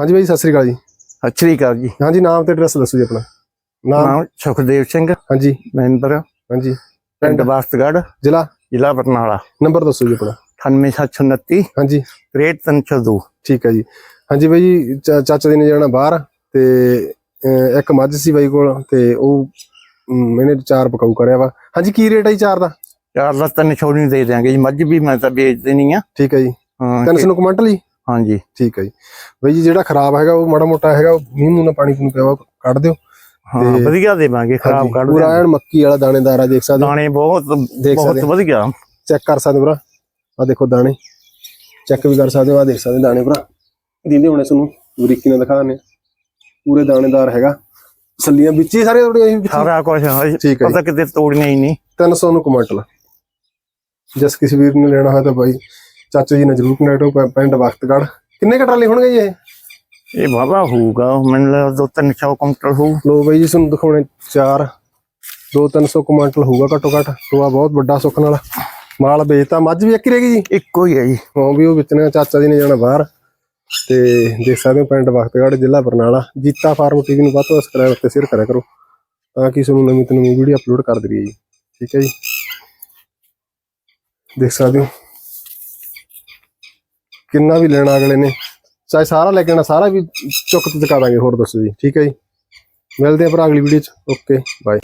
ਹਾਂਜੀ ਬਾਈ ਸਤਿ ਸ੍ਰੀ ਅਕਾਲ ਜੀ। ਸਤਿ ਸ਼੍ਰੀ ਅਕਾਲ ਜੀ। ਹਾਂਜੀ ਨਾਮ ਤੇ ਐਡਰੈਸ ਦੱਸੋ ਜੀ ਆਪਣਾ। ਨਾਮ? ਸੁਖਦੇਵ ਸਿੰਘ। ਹਾਂਜੀ। ਮੈਂਬਰ। ਹਾਂਜੀ। ਪਿੰਡ ਬਾਸਤਗੜ੍ਹ ਜ਼ਿਲ੍ਹਾ? ਜ਼ਿਲ੍ਹਾ ਬਰਨਾਲਾ। ਨੰਬਰ ਦੱਸੋ ਜੀ ਆਪਣਾ। 98729 ਹਾਂਜੀ। 6302 ਠੀਕ ਹੈ ਜੀ। ਹਾਂਜੀ ਬਾਈ ਚਾਚਾ ਜੀ ਨੇ ਜਾਣਾ ਬਾਹਰ ਤੇ ਇੱਕ ਮੱਝ ਸੀ ਬਾਈ ਕੋਲ ਤੇ ਉਹ ਇਹਨੇ ਚਾਰ ਪਕਾਊ ਕਰਿਆ ਵਾ। ਹਾਂਜੀ ਕੀ ਰੇਟ ਹੈ ਜੀ ਚਾਰ ਦਾ? ਚਾਰ ਦਾ ਤਿੰਨ ਛੋੜੀ ਦੇ ਦਿਆਂਗੇ ਜੀ। ਮੱਝ ਵੀ ਮੈਂ ਤਾਂ ਵੇਚ ਦੇਣੀ ਆ। ਠੀਕ ਹੈ ਜੀ। ਹਾਂ 300 ਕੁਇੰਟਲ ਜੀ ਹਾਂਜੀ। ਠੀਕ ਹੈ ਜੀ। ਬਾਈ ਜੀ ਜਿਹੜਾ ਖਰਾਬ ਹੈਗਾ ਉਹ ਮਾੜਾ ਮੋਟਾ ਹੈਗਾ ਉਹ ਮੀਂਹ ਮੂੰਹ ਨਾਲ ਪਾਣੀ ਪੂਣੀ ਪਿਆ ਕੱਢ ਦਿਓ। ਹਾਂ ਵਧੀਆ ਦੇਵਾਂਗੇ ਖਰਾਬ ਕੱਢ ਪੂਰਾ ਦਿਆਂਗੇ ਐਨ ਮੱਕੀ ਵਾਲਾ ਦਾਣੇਦਾਰ ਆ ਦੇਖ ਸਕਦੇ ਦਾਣੇ ਬਹੁਤ ਬਹੁਤ ਵਧੀਆ। ਚੈੱਕ ਕਰ ਸਕਦੇ ਭਰਾ? ਆ ਦੇਖੋ ਦਾਣੇ। ਚੈੱਕ ਵੀ ਕਰ ਸਕਦੇ ਹੋ ਆ ਦੇਖ ਸਕਦੇ ਦਾਣੇ ਭਰਾ। ਦਿੰਦੇ ਹੋਣੇ ਤੁਹਾਨੂੰ ਬਰੀਕੀ ਨਾਲ ਦਿਖਾਣੇ ਪੂਰੇ ਦਾਣੇਦਾਰ ਹੈਗਾ। ਸੱਲੀਆਂ ਵਿੱਚ ਹੀ ਸਾਰੇ ਹੀ? ਸਾਰਾ ਕੁਝ ਠੀਕ ਹੈ ਪਤਾ ਕਿਤੇ ਤੋੜੀਆਂ ਹੀ ਨਹੀਂ। 300 ਨੂੰ ਕੁਇੰਟਲ ਜਿਸ ਕਿਸੇ ਵੀਰ ਨੇ ਲੈਣਾ ਹੋਇਆ ਤਾਂ ਬਾਈ ਚਾਚਾ ਜੀ ਨੇ ਜ਼ਰੂਰ ਕਨੈਕਟ ਹੋ ਪਿੰਡ ਵਕਤਗੜ ਕਿੰਨੇ ਕ ਟਰਾਲੇ ਹੋਣਗੇ ਜੀ ਇਹ? ਇਹ ਵਾਵਾ ਹੋਊਗਾ ਮੈਨੂੰ ਲੱਗਦਾ ਦੋ ਤਿੰਨ ਸੌ ਕੁਇੰਟਲ ਹੋਊ। ਲੋ ਬਾਈ ਜੀ ਤੁਹਾਨੂੰ ਦਿਖਾਉਣੇ ਚਾਰ 2-300 ਕੁਇੰਟਲ ਹੋਊਗਾ ਘੱਟੋ ਘੱਟ। ਟੋਆ ਬਹੁਤ ਵੱਡਾ ਸੁੱਖ ਨਾਲ ਮਾਲ ਵੇਚਤਾ। ਮੱਝ ਵੀ ਇੱਕ ਹੀ ਰਹਿ ਗਈ ਜੀ? ਇੱਕੋ ਹੀ ਹੈ ਜੀ। ਹਾਂ ਵੀ ਉਹ ਵਿਚਨੇ ਚਾਚਾ ਜੀ ਨੇ ਜਾਣਾ ਬਾਹਰ। ਤੇ ਦੇਖ ਸਕਦੇ ਹੋ ਪਿੰਡ ਵਕਤਗੜ ਜ਼ਿਲ੍ਹਾ ਬਰਨਾਲਾ। ਜੀਤਾ ਫਾਰਮ ਟੀਵੀ ਨੂੰ ਵੱਧ ਤੋਂ ਸਬਸਕ੍ਰਾਈਬ ਤੇ ਸ਼ੇਅਰ ਕਰਿਆ ਕਰੋ ਤਾਂ ਕਿ ਤੁਹਾਨੂੰ ਨਵੀਂ ਤੋਂ ਨਵੀਂ ਵੀਡੀਓ ਅਪਲੋਡ ਕਰ ਦਈਏ ਜੀ। ਠੀਕ ਹੈ ਜੀ? ਦੇਖ ਸਕਦੇ ਹੋ। ਕਿੰਨਾ ਵੀ ਲੈਣਾ ਅਗਲੇ ਨੇ, ਚਾਹੇ ਸਾਰਾ ਲੈ ਕੇ ਆਣਾ ਸਾਰਾ ਵੀ ਚੁੱਕ ਤੇ ਚੁਕਾ ਦਾਂਗੇ, ਹੋਰ ਦੱਸੋ ਜੀ। ਠੀਕ ਹੈ ਜੀ। ਮਿਲਦੇ ਆ ਭਰਾ ਅਗਲੀ ਵੀਡੀਓ ਚ। Okay bye